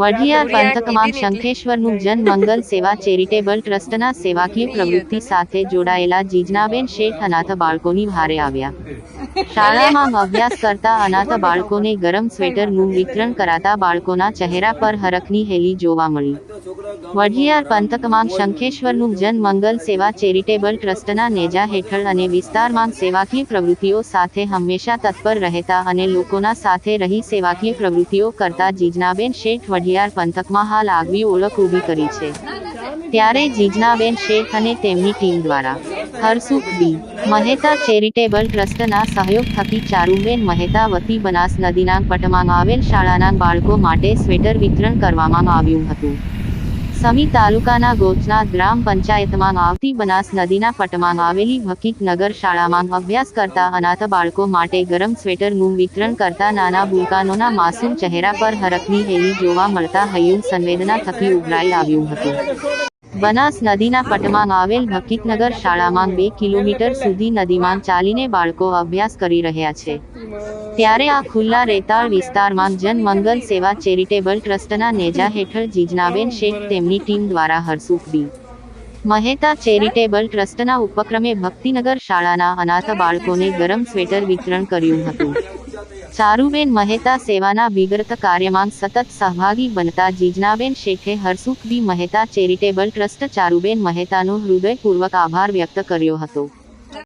વઢિયાર પંથકમાં શંખેશ્વરનું જન મંગલ સેવા ચેરિટેબલ ટ્રસ્ટના સેવાકીય પ્રવૃત્તિ સાથે જોડાયેલા જીજનાબેન શેઠ અનાથ બાળકોની ભારે આવ્યા. શાળામાં અભ્યાસ કરતા અનાથ બાળકોને ગરમ સ્વેટરનું વિતરણ કરાતા બાળકોના ચહેરા પર હરખની હેલી જોવા મળી. વઢિયાર પંથકમાં શંખેશ્વરનું જન મંગલ સેવા ચેરિટેબલ ટ્રસ્ટના નેજા હેઠળ અને વિસ્તારમાં સેવાકીય પ્રવૃત્તિઓ સાથે હંમેશા તત્પર રહેતા અને લોકોના સાથે રહી સેવાકીય પ્રવૃત્તિઓ કરતા જીજનાબેન શેઠ વઢિયાર પંથકમાં હાલ આગવી ઓળખ ઊભી કરી છે. ત્યારે જીજનાબેન શેઠ અને તેમની ટીમ દ્વારા હરસુખ બી. મહેતા ચેરિટેબલ ટ્રસ્ટના સહયોગ થકી ચારુબેન મહેતા વતી બનાસ નદીના પટમાં આવેલ શાળાના બાળકો માટે સ્વેટર વિતરણ કરવામાં આવ્યું હતું. સમી તાલુકાના ગોચના ગ્રામ પંચાયતમાં આવતી બનાસ નદીના પટમાં આવેલી હકીકનગર શાળામાં અભ્યાસ કરતા અનાથ બાળકો માટે ગરમ સ્વેટરનું વિતરણ કરતા નાના ભૂલકાનોના માસૂમ ચહેરા પર હરખની હેલી જોવા મળતા હૈયું સંવેદના થકી ઉભરાઈ આવ્યું હતું. બનાસ નદીના પટમાં આવેલ હકીકનગર શાળામાં બે કિલોમીટર સુધી નદીમાં ચાલીને બાળકો અભ્યાસ કરી રહ્યા છે. ત્યારે આ ખુલ્લા રેતાળ વિસ્તારમાં જનમંગલ સેવા ચેરિટેબલ ટ્રસ્ટના નેજા હેઠળ જીજનાબેન શેઠ તેમની ટીમ દ્વારા હરસુખ બી. મહેતા ચેરિટેબલ ટ્રસ્ટના ઉપક્રમે ભક્તિનગર શાળાના અનાથ બાળકોને ગરમ સ્વેટર વિતરણ કર્યું હતું. ચારુબેન મહેતા સેવાના વિગત કાર્યમાં સતત સહભાગી બનતા જીજનાબેન શેઠે Harsukh B Mehta charitable trust Charuben મહેતાનો હૃદયપૂર્વક આભાર વ્યક્ત કર્યો હતો.